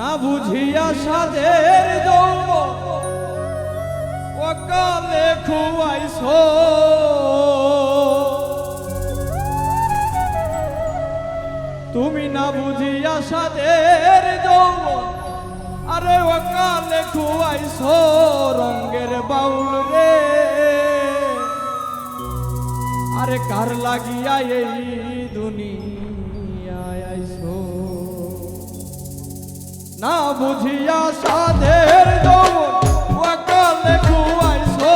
না বুঝিয়া সাদের যৌব অকালে খুয়াইছ। তুমি না বুঝিয়া সাদের যৌব আরে অকালে খুয়াইছ রঙ্গের বাউল রে। আরে কার লাগিয়া এই দুনিয়ায় না বুঝিয়া সাধের যৌবন ওয়াকালে খুয়াইছো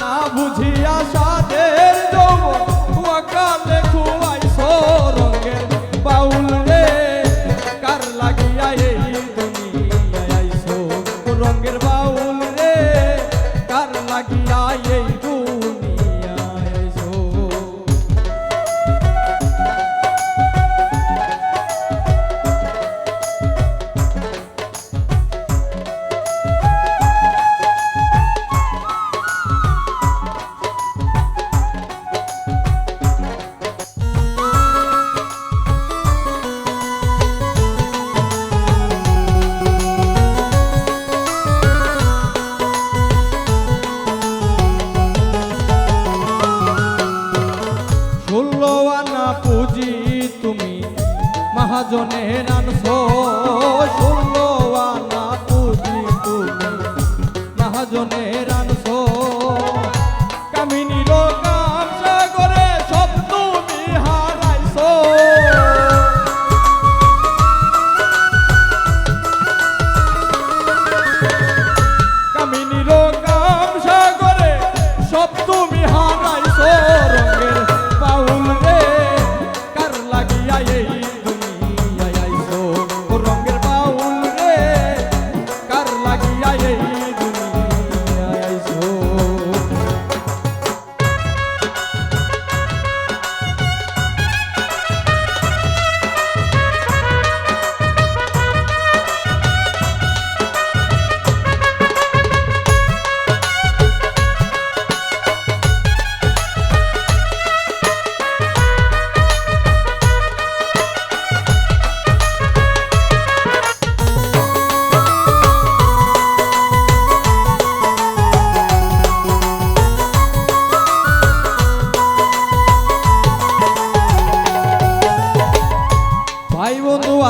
না বুঝিয়া সাধের যৌবন ওয়াকালে খুয়াইছো রঙের বাউল রে, কার লাগিয়া এই দুনিয়ায় আইছো? রঙের বাউল ষোলো আনা পুঁজি তুমি। মহাজনের আনছো ষোলো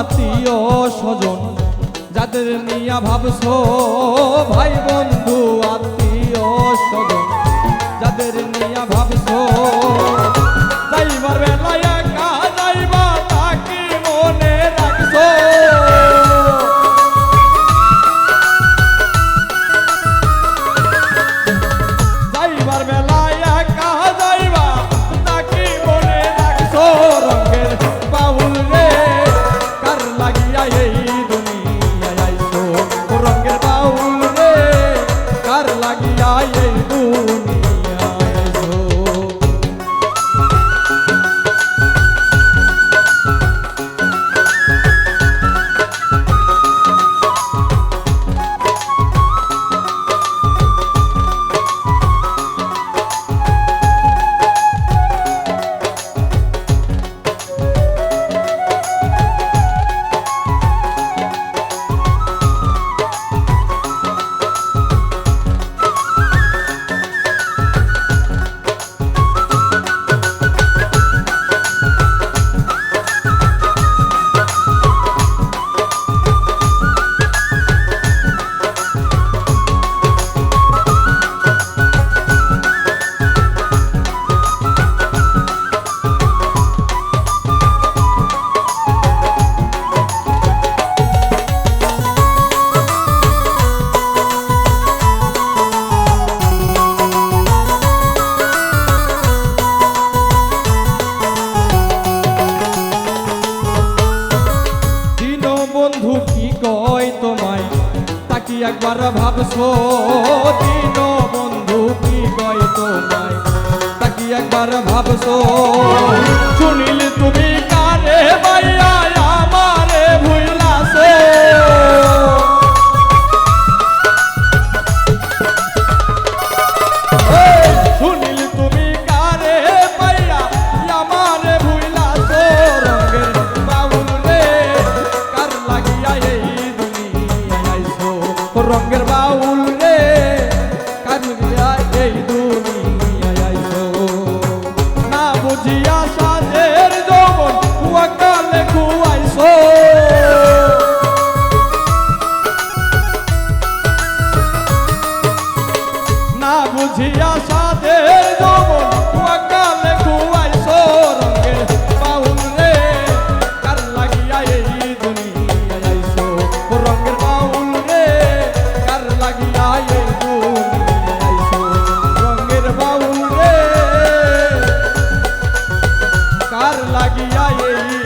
আত্মীয় স্বজন যাদের নিয়া ভাবছ ভাই বন্ধু আত্মীয় স্বজন যাদের একবার ভাবছ দিন বন্ধু কি কয় তোমায়? তাকি একবার ভাবছ? শুনিল তুমি ছিয়া সাদের যৌবন কুয়াকালে কুয়াই সরঙ্গের পাউন রে। কার লাগিয়া এই দুনিয়া আইসো রঙ্গের পাউন রে। কার লাগিয়া এই দুনিয়া আইসো রঙ্গের পাউন রে। কার লাগিয়া এই